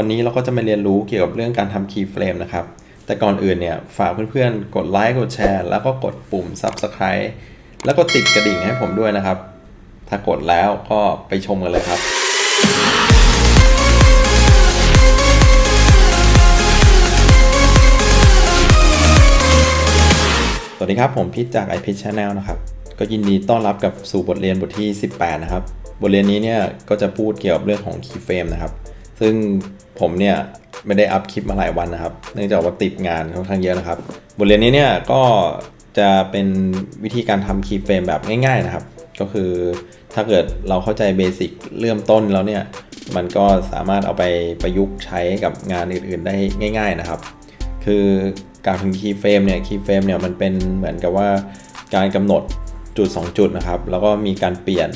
วันนี้เราก็จะมาเรียนรู้เกี่ยวกับเรื่องการทำ keyframe นะครับ แต่ก่อนอื่นเนี่ยฝากเพื่อนๆ กดไลค์กดแชร์แล้วก็กดปุ่ม subscribe แล้วก็ติดกระดิ่งให้ผมด้วยนะครับ ถ้ากดแล้วก็ไปชมกันเลยครับ สวัสดีครับผมพิชจาก i p i c Channel นะครับ ก็ยินดีต้อนรับกับสู่บทเรียนบทที่ 18 นะครับ บทเรียนนี้เนี่ยก็จะพูดเกี่ยวกับเรื่องของ keyframe นะครับ ซึ่งผมเนี่ยไม่ได้อัพคลิปมาหลายวันนะครับ เนื่องจากว่าติดงานค่อนข้างเยอะนะครับ บทเรียนนี้เนี่ยก็จะเป็นวิธีการทำ keyframe แบบง่ายๆนะครับ ก็คือถ้าเกิดเราเข้าใจเบสิกเริ่มต้นแล้วเนี่ย มันก็สามารถเอาไปประยุกต์ใช้กับงานอื่นๆได้ง่าย ๆนะครับ คือการถึง key frame เนี่ย key frame เนี่ยมันเป็นเหมือนกับว่าการกำหนดจุด 2 จุดนะครับ แล้วก็มีการเปลี่ยน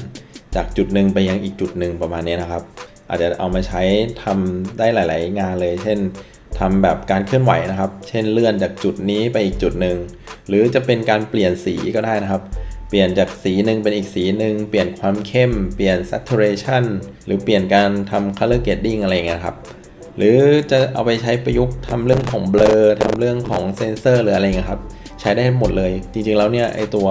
จากจุดหนึ่งไปยังอีกจุดหนึ่งประมาณนี้นะครับ อาจจะเอามาใช้ทำได้หลาย ๆ งานเลย เช่นทำแบบการเคลื่อนไหวนะครับ เช่นเลื่อนจากจุดนี้ไปอีกจุดหนึ่งหรือจะเป็นการเปลี่ยนสีก็ได้นะครับ เปลี่ยนจากสีหนึ่งเป็นอีกสีหนึ่งเปลี่ยนความเข้ม เปลี่ยน saturation หรือเปลี่ยนการทำ color grading อะไรเงี้ยครับหรือจะเอาไปใช้ประยุกต์ทำเรื่องของเบลอทำเรื่องของเซนเซอร์หรืออะไรเงี้ยครับใช้ได้หมดเลย จริงๆแล้วเนี่ยไอตัว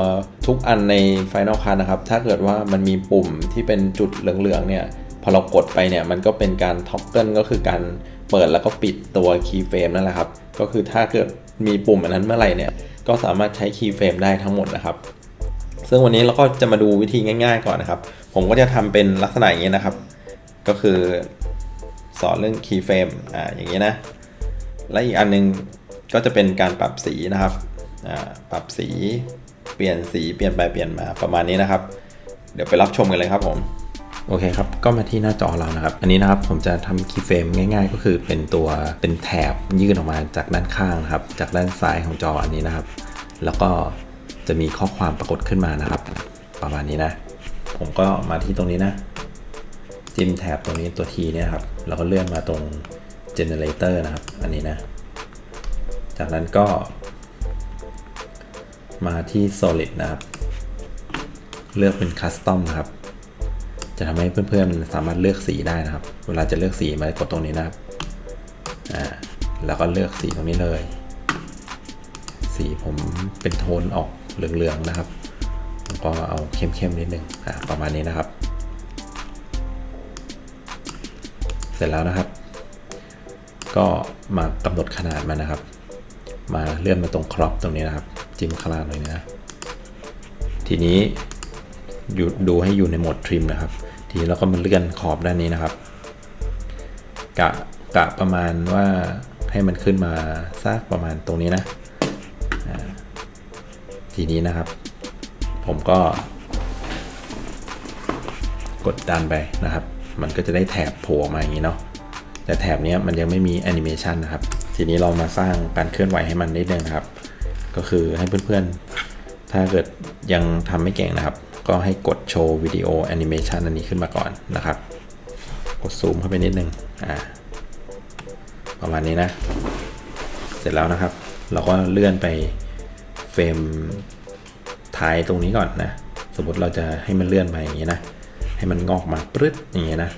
ทุกอันใน Final Cut นะครับ ถ้าเกิดว่ามันมีปุ่มที่เป็นจุดเหลืองๆเนี่ย อเรากดไปเนี่ยมันก็เป็นการท็อกเกิลก็คือการเปิดแล้วก็ปิดตัว Keyframe นั่นแหละครับ ก็คือถ้าเกิดมีปุ่มอันนั้นเมื่อไหร่เนี่ย ก็สามารถใช้ Keyframe ได้ทั้งหมดนะครับ ซึ่งวันนี้เราก็จะมาดูวิธีง่าย ๆ ก่อนนะครับ ผมก็จะทำเป็นลักษณะอย่างนี้นะครับ ก็คือสอนเรื่อง keyframe อ่าอย่างนี้นะ และอีกอันนึงก็จะเป็นการปรับสีนะครับอ่าปรับสี เปลี่ยนสีเปลี่ยนไปเปลี่ยนมาประมาณนี้นะครับ เดี๋ยวไปรับชมกันเลยครับผม โอเคครับ ก็มาที่หน้าจอเรานะครับ อันนี้นะครับผมจะทำ keyframe ง่าย ๆ ก็คือเป็นตัวเป็นแถบยื่นออกมาจากด้านข้างนะครับ จากด้านซ้ายของจออันนี้นะครับ แล้วก็จะมีข้อความปรากฏขึ้นมานะครับ ประมาณนี้นะ ผมก็มาที่ตรงนี้นะ จิ้มแท็บตรงนี้ตัว T เนี่ยครับ แล้วก็เลื่อนมาตรง generator นะครับ อันนี้นะ จากนั้นก็ มาที่ solid นะครับ เลือกเป็น custom นะครับ จะทำให้เพื่อนๆสามารถเลือกสีได้นะครับ เวลาจะเลือกสีมากดตรงนี้นะครับอ่าแล้วก็เลือกสีตรงนี้เลย สีผมเป็นโทนออกเหลืองๆนะครับก็เอาเข้มๆนิดนึงอ่าประมาณนี้นะครับ เสร็จแล้วนะครับ ก็มากำหนดขนาดมันนะครับ มาเลื่อนมาตรงครอปตรงนี้นะครับ จิ้มข้างล่างเลยนะทีนี้ดูให้อยู่ในโหมดทริมนะครับ ทีนี้เราก็มาเลื่อนขอบด้านนี้นะครับ กะกะประมาณว่าให้มันขึ้นมาสักประมาณตรงนี้นะทีนี้นะครับ ผมก็กดดันไปนะครับ มันก็จะได้แถบโผล่ออกมาอย่างนี้เนาะ แต่แถบนี้มันยังไม่มีแอนิเมชันนะครับ ทีนี้เรามาสร้างการเคลื่อนไหวให้มันนิดนึงนะครับ ก็คือให้เพื่อนๆ ถ้าเกิดยังทำไม่เก่งนะครับ ก็ให้กดโชว์วิดีโอแอนิเมชันอันนี้ขึ้นมาก่อนนะครับ กดซูมเข้าไปนิดนึงอ่าประมาณนี้นะ เสร็จแล้วนะครับ เราก็เลื่อนไปเฟรมท้ายตรงนี้ก่อนนะ สมมติเราจะให้มันเลื่อนไปอย่างนี้นะ ให้มันงอกมาปรึ๊ดอย่างเงี้ยนะ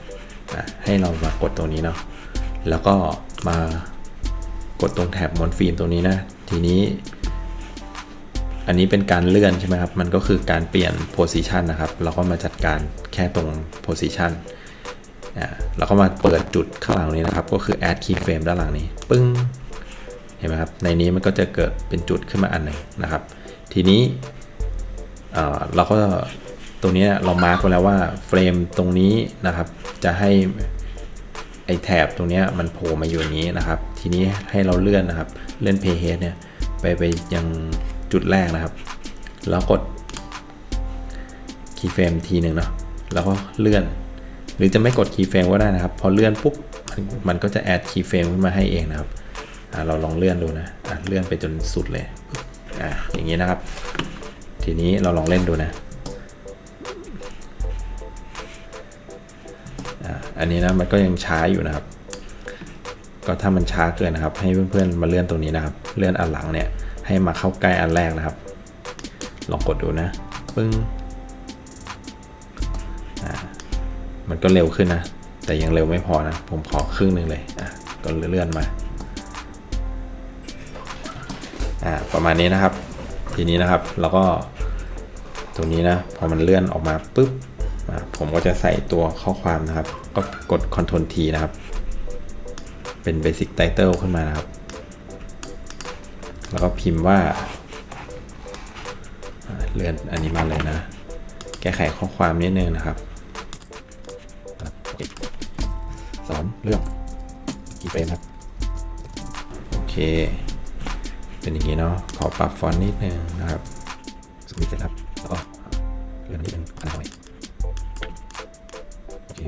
อะให้เรามากดตรงนี้เนาะ แล้วก็มากดตรงแถบมอนฟิล์มตรงนี้นะ ทีนี้ อันนี้เป็นการเลื่อนใช่ไหมครับ มันก็คือการเปลี่ยนโพซิชันนะครับ เราก็มาจัดการแค่ตรงโพซิชันอ่าแล้วก็มาเปิดจุดข้างหลังนี้นะครับ ก็คือ add keyframe ด้านหลังนี้ ปึ้ง เห็นไหมครับ ในนี้มันก็จะเกิดเป็นจุดขึ้นมาอันหนึ่งนะครับ ทีนี้เราก็ตรงนี้เรามาร์กไว้แล้วว่าเฟรมตรงนี้นะครับ จะให้ไอแถบตรงนี้มันโผล่มาอยู่นี้นะครับ ทีนี้ให้เราเลื่อนนะครับ เลื่อน play head เนี่ยไปไปยัง จุดแรกนะครับ แล้วกด keyframe ทีหนึ่งเนาะแล้วก็เลื่อน หรือจะไม่กด keyframe ก็ได้นะครับ พอเลื่อนปุ๊บมันมันก็จะ add keyframe ขึ้นมาให้เองนะครับเราลองเลื่อนดูนะะเลื่อนไปจนสุดเลยออย่างนี้นะครับ ทีนี้เราลองเล่นดูนะอันนี้นะมันก็ยังช้าอยู่นะครับ ก็ถ้ามันช้าเกินนะครับ ให้เพื่อนๆมาเลื่อนตรงนี้นะครับ เลื่อนอันหลังเนี่ย ให้มาเข้าใกล้อันแรกนะครับ ลองกดดูนะปึ้งมันก็เร็วขึ้นนะ แต่ยังเร็วไม่พอนะ ผมขอครึ่งหนึ่งเลยอะก็เลื่อนมาอ่าประมาณนี้นะครับ ทีนี้นะครับเราก็ตรงนี้นะ พอมันเลื่อนออกมาปุ๊บผมก็จะใส่ตัวข้อความนะครับ ก็กด Ctrl T นะครับ เป็น Basic Title ขึ้นมานะครับ แล้วก็พิมพ์ว่าเลื่อนอันนี้มาเลยนะ แก้ไขข้อความนิดนึงนะครับสอนเรื่องกี่เฟรมครับ โอเค เป็นอย่างนี้เนาะขอปรับฟอนต์นิดนึงนะครับสมิธเสร็จแล้วแล้เลื่อนนิดนึงขนหน่อยโอเค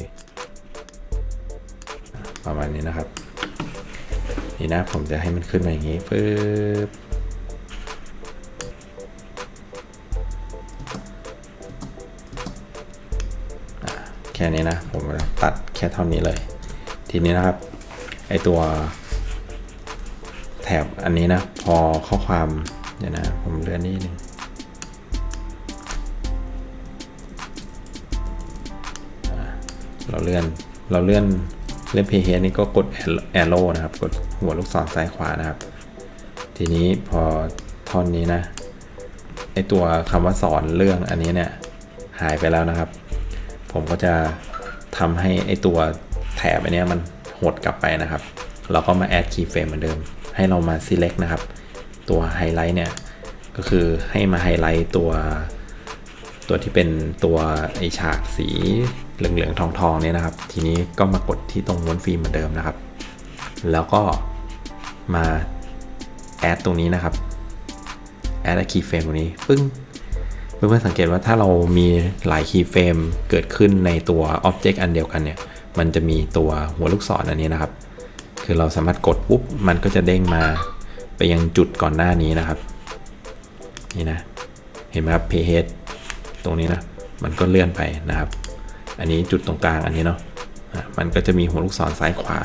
ประมาณนี้นะครับ นี่นะผมจะให้มันขึ้นมาอย่างนี้ปึ๊บแค่นี้นะ ผมตัดแค่เท่านี้เลย ทีนี้นะครับ ไอตัวแถบอันนี้นะ พอข้อความเดี๋ยวนะ ผมเลื่อนนิดนึงอ่าเราเลื่อนเราเลื่อน เล่นเพย์เฮดนี่ก็กดแอโร่นะครับ กดหัวลูกศรซ้ายขวานะครับ ทีนี้พอท่อนนี้นะไอตัวคำว่าสอนเรื่องอันนี้เนี่ยหายไปแล้วนะครับ ผมก็จะทำให้ไอตัวแถบอันนี้มันหดกลับไปนะครับ เราก็มา add keyframe เหมือนเดิม ให้เรามา select นะครับ ตัวไฮไลท์เนี่ย ก็คือให้มาไฮไลท์ตัว ตัวที่เป็นตัวไอฉากสีเหลืองๆทองๆเนี่ยนะครับ ทีนี้ก็มากดที่ตรงม้วนฟิล์มเหมือนเดิมนะครับ แล้วก็มา add ตรงนี้นะครับ add a keyframe ตรงนี้ปึ้งเพื่อนๆสังเกตว่าถ้าเรามีหลายคีย์เฟรมเกิดขึ้นในตัวอ็อบเจกต์อันเดียวกันเนี่ย มันจะมีตัวหัวลูกศรอันนี้นะครับ คือเราสามารถกดปุ๊บ มันก็จะเด้งมาไปยังจุดก่อนหน้านี้นะครับ นี่นะ เห็นไหมครับเพย์เฮด ตรงนี้นะ มันก็เลื่อนไปนะครับ อันนี้จุดตรงกลางอันนี้เนาะมันก็จะมีหัวลูกศรซ้ายขวา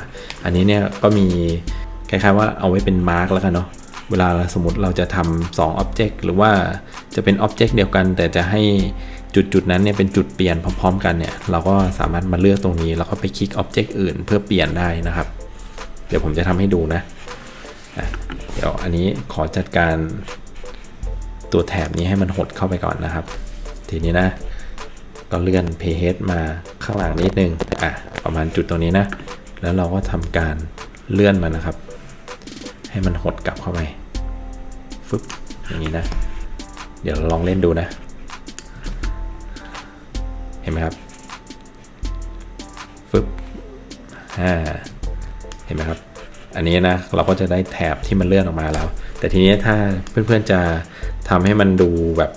อันนี้เนี่ยก็มีคล้ายๆว่าเอาไว้เป็นมาร์กแล้วกันเนาะ เวลาสมมติเราจะทำ2 Object หรือว่าจะเป็น Object เดียวกัน แต่จะให้จุดจุดๆนั้นเนี่ยเป็นจุดเปลี่ยนพร้อม ๆ กันเนี่ย เราก็สามารถมาเลือกตรงนี้ แล้วก็ไปคลิก Object อื่นเพื่อเปลี่ยนได้นะครับ เดี๋ยวผมจะทำให้ดูนะ เดี๋ยวอันนี้ขอจัดการตัวแถบนี้ให้มันหดเข้าไปก่อนนะครับ ทีนี้นะ ก็เลื่อน page มาข้างหลังนิดนึงอะประมาณจุดตรงนี้นะ แล้วเราก็ทำการเลื่อนมันนะครับ ให้มันหดกลับเข้าไปฟึบอย่างนี้นะ เดี๋ยวลองเล่นดูนะ เห็นไหมครับฟึบอ่าเห็นไหมครับอันนี้นะเราก็จะได้แถบที่มันเลื่อนออกมาแล้ว แต่ทีนี้ถ้าเพื่อนๆจะทำให้มันดูแบบ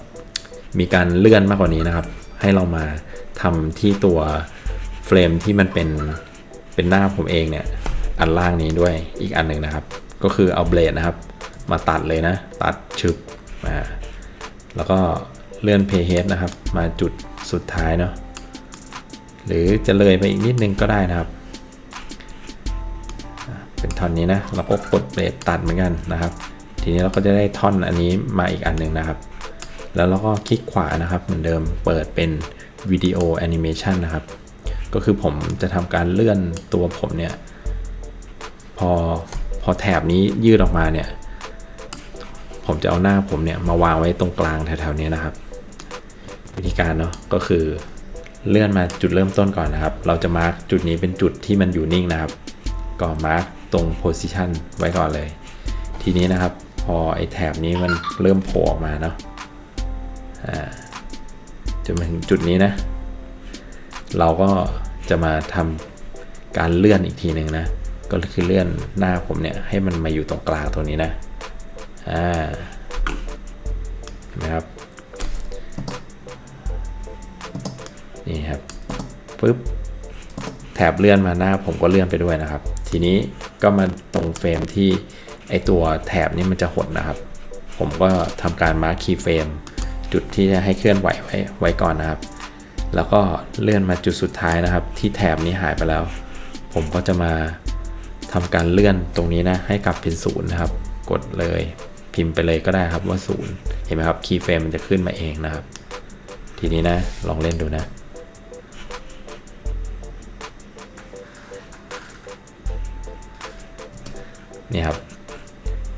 มีการเลื่อนมากกว่านี้นะครับ ให้เรามาทำที่ตัวเฟรมที่มันเป็นเป็นหน้าผมเองเนี่ยอันล่างนี้ด้วยอีกอันหนึ่งนะครับ ก็คือเอาเบลดนะครับ มาตัดเลยนะ ตัดชึบมาแล้วก็เลื่อนเพย์เฮดนะครับ มาจุดสุดท้ายเนาะหรือจะเลยไปอีกนิดนึงก็ได้นะครับ เป็นท่อนนี้นะเราก็กดเบลดตัดเหมือนกันนะครับ ทีนี้เราก็จะได้ท่อนอันนี้มาอีกอันหนึ่งนะครับ แล้วเราก็คลิกขวานะครับเหมือนเดิมเปิดเป็นวิดีโอแอนิเมชันนะครับ ก็คือผมจะทำการเลื่อนตัวผมเนี่ย พอพอแถบนี้ยืดออกมาเนี่ย ผมจะเอาหน้าผมเนี่ยมาวางไว้ตรงกลางแถวๆนี้นะครับ วิธีการเนาะก็คือเลื่อนมาจุดเริ่มต้นก่อนนะครับ เราจะมาร์กจุดนี้เป็นจุดที่มันอยู่นิ่งนะครับ ก็มาร์กตรงโพซิชันไว้ก่อนเลย ทีนี้นะครับ พอไอ้แถบนี้มันเริ่มโผล่ออกมาเนาะ จนมาถึงจุดนี้นะ เราก็จะมาทำการเลื่อนอีกทีหนึ่งนะ ก็คือเลื่อนหน้าผมเนี่ยให้มันมาอยู่ตรงกลางตรงนี้นะอ่านะครับนี่ครับปึ๊บแถบเลื่อนมาหน้าผมก็เลื่อนไปด้วยนะครับ ทีนี้ก็มาตรงเฟรมที่ไอตัวแถบนี้มันจะหดนะครับ ผมก็ทำการมาร์คคีย์เฟรม จุดที่จะให้เคลื่อนไหวไว้ไวก่อนนะครับ แล้วก็เลื่อนมาจุดสุดท้ายนะครับ ที่แถบนี้หายไปแล้ว ผมก็จะมาทำการเลื่อนตรงนี้นะให้กลับเป็นศูนย์นะครับ กดเลยพิมพ์ไปเลยก็ได้ครับว่าศูนย์เห็นไหมครับคีย์เฟรมมันจะขึ้นมาเองนะครับ ทีนี้นะลองเล่นดูนะนี่ครับ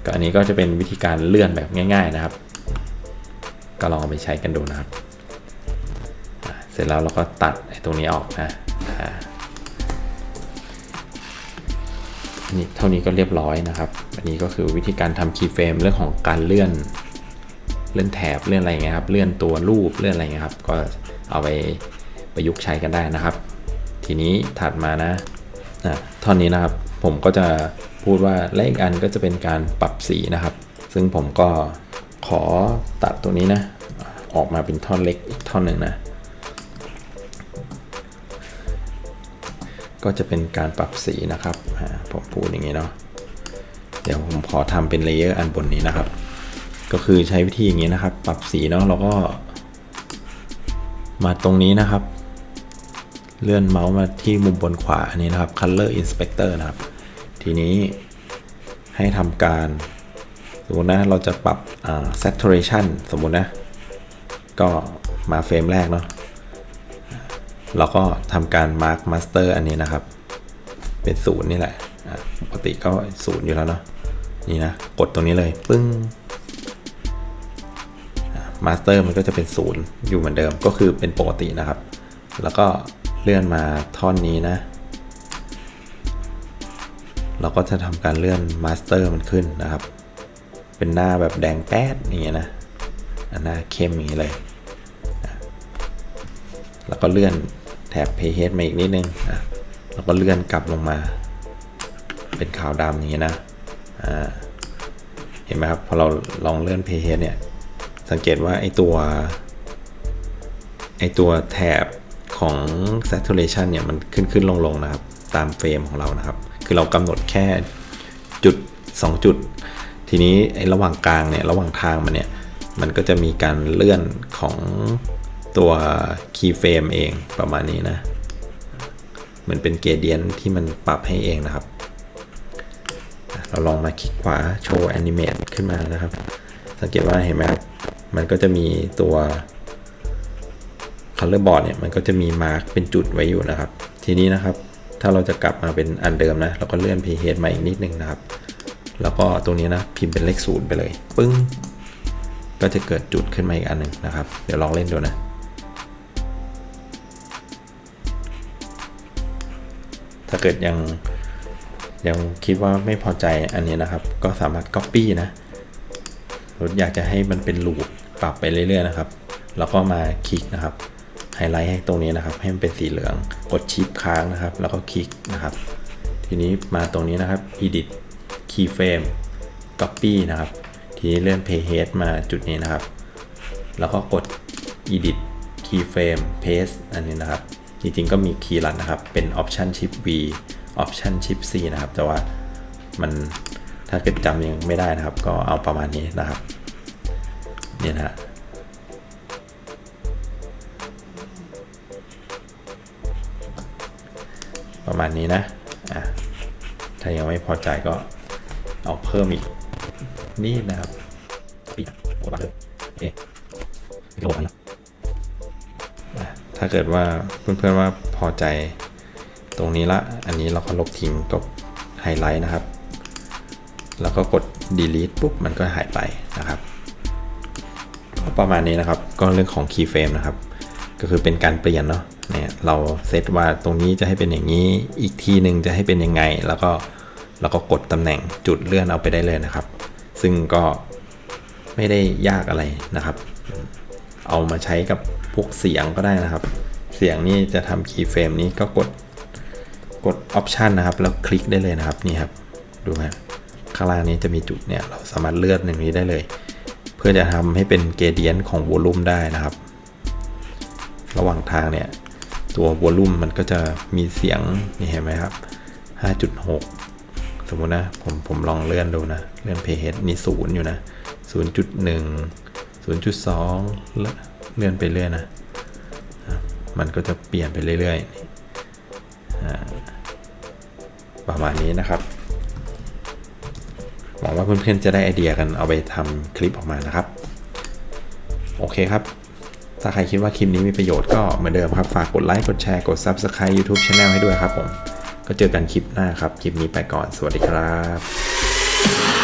ก็อันนี้ก็จะเป็นวิธีการเลื่อนแบบง่าย ๆนะครับ ก็ลองเอาไปใช้กันดูนะครับ เสร็จแล้วเราก็ตัดไอ้ตรงนี้ออกนะอ่านี่เท่านี้ก็เรียบร้อยนะครับ อันนี้ก็คือวิธีการทำคีย์เฟรมเรื่องของการเลื่อน เลื่อนแถบเลื่อนอะไรเงี้ยครับ เลื่อนตัวรูปเลื่อนอะไรเงี้ยครับ ก็เอาไปประยุกต์ใช้กันได้นะครับ ทีนี้ถัดมานะนะท่อนนี้นะครับผมก็จะพูดว่าและอีกอันก็จะเป็นการปรับสีนะครับ ซึ่งผมก็ขอตัดตัวนี้นะ ออกมาเป็นท่อนเล็กอีกท่อนหนึ่งนะ ก็จะเป็นการปรับสีนะครับผมพูดอย่างนี้เนาะเดี๋ยวผมขอทำเป็นเลเยอร์อันบนนี้นะครับ ก็คือใช้วิธีอย่างนี้นะครับ ปรับสีเนาะเราก็ มาตรงนี้นะครับ เลื่อนเมาส์มาที่มุมบนขวาอันนี้นะครับ Color Inspector นะครับ ทีนี้ให้ทำการ สมมตินะเราจะปรับ saturation สมมตินะ ก็มาเฟรมแรกเนาะเราก็ทำการ mark master อันนี้นะครับ เป็นศูนย์นี่แหละปกติก็ศูนย์อยู่แล้วเนาะนี่นะ กดตรงนี้เลย ปึ้งมาสเตอร์มันก็จะเป็นศูนย์อยู่เหมือนเดิมก็คือเป็นปกตินะครับ แล้วก็เลื่อนมาท่อนนี้นะ เราก็จะทำการเลื่อนมาสเตอร์มันขึ้นนะครับ เป็นหน้าแบบแดงแป๊ดอย่างเงี้ยนะ หน้าเข้มอย่างนี้เลย แล้วก็เลื่อนแถบ page มาอีกนิดนึงอะแล้วก็เลื่อนกลับลงมา เป็นขาวดำอย่างเงี้นะเห็นไหมครับพอเราลองเลื่อน page เนี่ยสังเกตว่าไอตัวไอตัวแถบของ saturation เนี่ยมันขึ้นขึ้นลงลงนะครับ ตามเฟรมของเรานะครับ คือเรากำหนดแค่จุด 2 จุด ทีนี้ไอระหว่างกลางเนี่ยระหว่างทางมันเนี่ย มันก็จะมีการเลื่อนของตัว key frame เองประมาณนี้นะเหมือนเป็นเกเดียนที่มันปรับให้เองนะครับ เราลองมาคลิกขวาโชว์ animate ขึ้นมานะครับ สังเกตว่าเห็นไหมครับ มันก็จะมีตัว color board เนี่ยมันก็จะมีมาร์กเป็นจุดไว้อยู่นะครับ ทีนี้นะครับ ถ้าเราจะกลับมาเป็นอันเดิมนะ เราก็เลื่อน pH มาอีกนิดนึงนะครับ แล้วก็ตรงนี้นะพิมพ์เป็นเลขศูนย์ไปเลย ปึ้ง ก็จะเกิดจุดขึ้นมาอีกอันหนึ่งนะครับ เดี๋ยวลองเล่นดูนะถ้าเกิดยังยังคิดว่าไม่พอใจอันนี้นะครับ ก็สามารถ Copy นะรถอยากจะให้มันเป็นลูปปรับไปเรื่อยๆนะครับแล้วก็มาคลิกนะครับไฮไลท์ให้ตรงนี้นะครับ ให้มันเป็นสีเหลืองกดชิปค้างนะครับ แล้วก็คลิกนะครับ ทีนี้มาตรงนี้นะครับ edit keyframe copy นะครับ ทีนี้เลื่อน page มาจุดนี้นะครับ แล้วก็กด edit keyframe paste อันนี้นะครับ จริงๆก็มีคีย์ลัดนะครับ เป็น option shift V option shift C นะครับ แต่ว่ามันถ้าเกิดจำยังไม่ได้นะครับ ก็เอาประมาณนี้นะครับ เนี่ยนะฮะประมาณนี้นะ อะ ถ้ายังไม่พอใจก็เอาเพิ่มอีก นี่นะครับปิดกดบัตรเลยโอเคไม่โหลดแล้วอะถ้าเกิดว่าเพื่อนๆว่าพอใจตรงนี้ละ อันนี้เราก็ลบทิ้งกับไฮไลท์นะครับ แล้วก็กด delete ปุ๊บ มันก็หายไปนะครับ ประมาณนี้นะครับ ก็เรื่องของ keyframe นะครับ ก็คือเป็นการเปลี่ยนเนาะ เนี่ย เราเซตว่าตรงนี้จะให้เป็นอย่างนี้ อีกทีหนึ่งจะให้เป็นยังไง แล้วก็เราก็กดตำแหน่งจุดเลื่อนเอาไปได้เลยนะครับ ซึ่งก็ไม่ได้ยากอะไรนะครับ เอามาใช้กับพวกเสียงก็ได้นะครับ เสียงนี่จะทำ keyframe นี้ก็กดกด option นะครับ แล้วคลิกได้เลยนะครับนี่ครับดูฮะข้างล่างนี้จะมีจุดเนี่ยเราสามารถเลื่อนอย่างนี้ได้เลย เพื่อจะทำให้เป็นเกเดียนของวอลลุ่มได้นะครับ ระหว่างทางเนี่ยตัววอลลุ่มมันก็จะมีเสียงนี่เห็นไหมครับ 5.6ส มมตินะผมผมลองเลื่อนดูนะ เลื่อน pH นี่ศูนย์อยู่นะ0.1 0.2แล้วเลื่อนไปเรื่อยนะ มันก็จะเปลี่ยนไปเรื่อยๆประมาณนี้นะครับ หวังว่าเพื่อนๆจะได้ไอเดียกันเอาไปทำคลิปออกมานะครับ โอเคครับถ้าใครคิดว่าคลิปนี้มีประโยชน์ก็เหมือนเดิมครับ ฝากกดไลค์ กดแชร์ กด Subscribe YouTube Channel ให้ด้วยครับผม ก็เจอกันคลิปหน้าครับ คลิปนี้ไปก่อน สวัสดีครับ